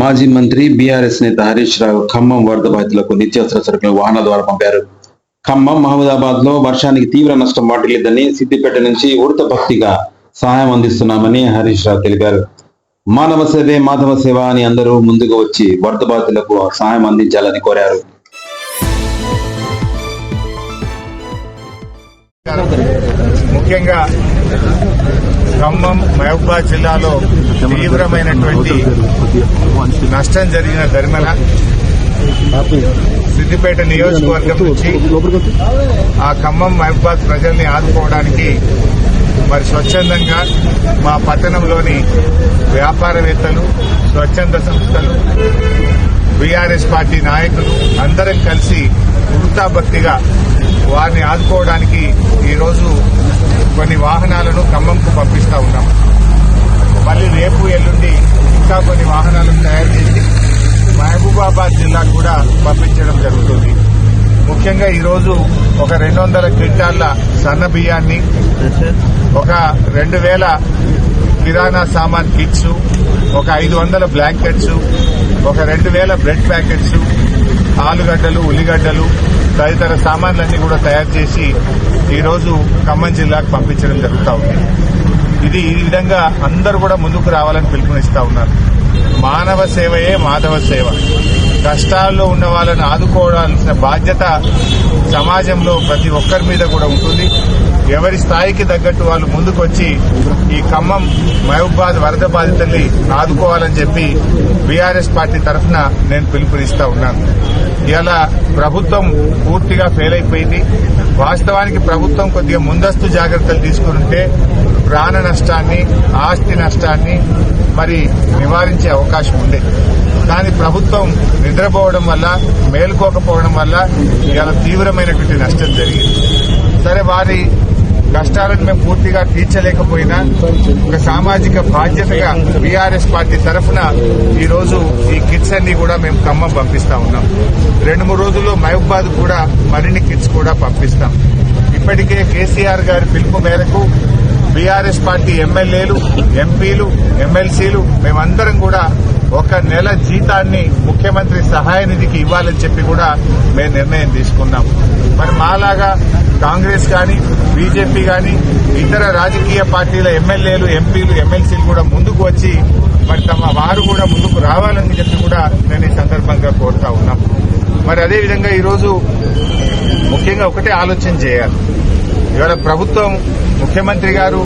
మాజీ మంత్రి బీఆర్ఎస్ నేత హరీష్ రావు ఖమ్మం వరద బాధితులకు నిత్యావసర సరుకులు వాహనాల ద్వారా పంపారు. ఖమ్మం మహబూదాబాద్లో వర్షానికి తీవ్ర నష్టం వాటిల్లేదని సిద్దిపేట నుంచి ఉడత భక్తిగా సహాయం అందిస్తున్నామని హరీష్ రావు తెలిపారు. మానవ సేవే మాధవ సేవ అని అందరూ ముందుకు వచ్చి వరద బాధితులకు సహాయం అందించాలని కోరారు. ముఖ్యంగా ఖమ్మం మహబూబాద్ జిల్లాలో తీవ్రమైనటువంటి నష్టం జరిగిన ధర్మన సిద్దిపేట నియోజకవర్గం నుంచి ఆ ఖమ్మం మహబూబాద్ ప్రజల్ని ఆదుకోవడానికి మరి స్వచ్ఛందంగా మా పట్టణంలోని వ్యాపారవేత్తలు స్వచ్ఛంద సంస్థలు బీఆర్ఎస్ పార్టీ నాయకులు అందరం కలిసి వృత్తాభక్తిగా వారిని ఆదుకోవడానికి ఈరోజు కొన్ని వాహనాలను ఖమ్మంకు పంపిస్తా ఉన్నాం. మళ్ళీ రేపు ఎల్లుండి ఇంకా కొన్ని వాహనాలను తయారు చేసి మహబూబాబాద్ జిల్లాకు కూడా పంపించడం జరుగుతుంది. ముఖ్యంగా ఈరోజు ఒక రెండు వందల క్వింటాళ్ళ సన్న బియ్యాన్ని ఒక రెండు వేల కిరాణా సామాన్ కిట్స్ ఒక ఐదు వందల బ్లాంకెట్స్ ఒక రెండు వేల బ్రెడ్ ప్యాకెట్స్ ఆలుగడ్డలు ఉల్లిగడ్డలు తదితర సామాన్లన్నీ కూడా తయారు చేసి ఈరోజు ఖమ్మం జిల్లాకు పంపించడం జరుగుతూ ఉంది. ఇది ఈ విధంగా అందరూ కూడా ముందుకు రావాలని పిలుపునిస్తా ఉన్నారు. మానవ సేవయే మాధవ సేవ. కష్టాల్లో ఉన్న వాళ్ళని ఆదుకోవాల్సిన బాధ్యత సమాజంలో ప్రతి ఒక్కరి మీద కూడా ఉంటుంది. ఎవరి స్థాయికి తగ్గట్టు వాళ్ళు ముందుకు వచ్చి ఈ ఖమ్మం మహబూబాద్ వరద బాధితుల్ని ఆదుకోవాలని చెప్పి బీఆర్ఎస్ పార్టీ తరఫున నేను పిలుపునిస్తా ఉన్నాను. ఇలా ప్రభుత్వం పూర్తిగా ఫెయిల్ అయిపోయింది. వాస్తవానికి ప్రభుత్వం కొద్దిగా ముందస్తు జాగ్రత్తలు తీసుకుంటే ప్రాణ నష్టాన్ని ఆస్తి నష్టాన్ని మరి నివారించే అవకాశం ఉంది. కానీ ప్రభుత్వం నిద్రపోవడం వల్ల మేలుకోకపోవడం వల్ల ఇలా తీవ్రమైనటువంటి నష్టం జరిగింది. సరే వారి కష్టాలను మేము పూర్తిగా తీర్చలేకపోయినా ఒక సామాజిక బాధ్యతగా బీఆర్ఎస్ పార్టీ తరఫున ఈరోజు ఈ కిట్స్ అన్ని కూడా మేము ఖమ్మం పంపిస్తా ఉన్నాం. రెండు మూడు రోజుల్లో మహబాద్ కూడా మరిన్ని కిట్స్ కూడా పంపిస్తాం. ఇప్పటికే కేసీఆర్ గారి పిలుపు మేరకు బీఆర్ఎస్ పార్టీ ఎమ్మెల్యేలు ఎంపీలు ఎమ్మెల్సీలు మేమందరం కూడా ఒక నెల జీతాన్ని ముఖ్యమంత్రి సహాయ నిధికి ఇవ్వాలని చెప్పి కూడా మేము నిర్ణయం తీసుకున్నాం. మరి మాలాగా కాంగ్రెస్ కానీ బీజేపీ కానీ ఇతర రాజకీయ పార్టీల ఎమ్మెల్యేలు ఎంపీలు ఎమ్మెల్సీలు కూడా ముందుకు వచ్చి మరి తమ రావాలని చెప్పి కూడా నేను ఈ సందర్భంగా కోరుతా ఉన్నాం. మరి అదేవిధంగా ఈరోజు ముఖ్యంగా ఒకటే ఆలోచన చేయాలి. ఇవాళ ప్రభుత్వం ముఖ్యమంత్రి గారు